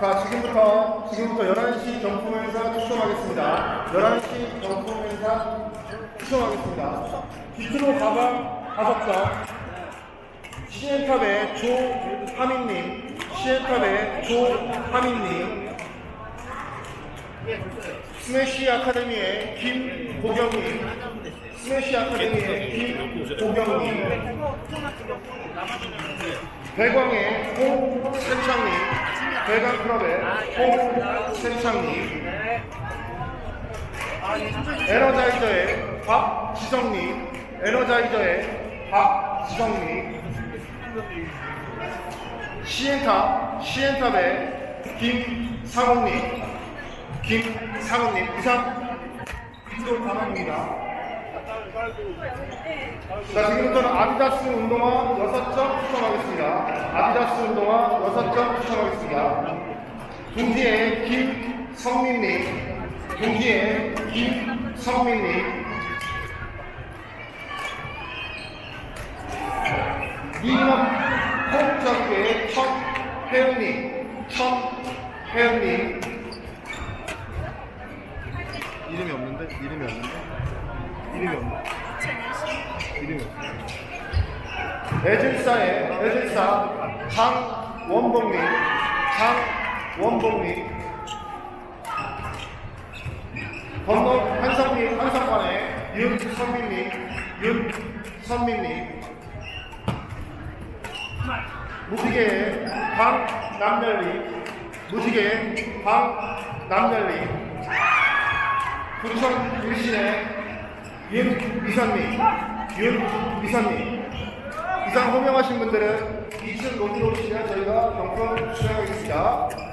자, 지금부터, 지금부터 11시 경품 행사 추첨하겠습니다. 11시 경품 행사 추첨하겠습니다. 비트로 가방 5장, 시엔탑의 조하민님, 시엔탑의 조하민님, 스매시 아카데미의 김보경님, 스매시 아카데미의 김보경님, 배광의 홍세창님, 배광클럽의 홍세창님, 에너자이저의 박지성님, 에너자이저의 박지성님, 시엔탑, 시엔탑의 김상훈님, 김상훈님, 이상 비트로 가방입니다. 자, 지금부터는 아디다스 운동화 6점 추첨하겠습니다. 아디다스 운동화 6점 추첨하겠습니다. 동기의 김성민님, 동기의 김성민님, 이인업 호흡자국의 천혜은님, 천혜은님, 이름이 없는데? 이름이 없는데? 이름이 없네. 이름이 없어. 애질사의 애질사 장원봉님, 장원봉님, 건너 한성님, 한성관의 윤선민님, 윤선민님, 무지개의 방남열리, 무지개의 방남열리, 부천 일신의 윤미선님, 윤미선님. 이상 호명하신 분들은 2층 로비로 오시면 저희가 경품 수행하겠습니다.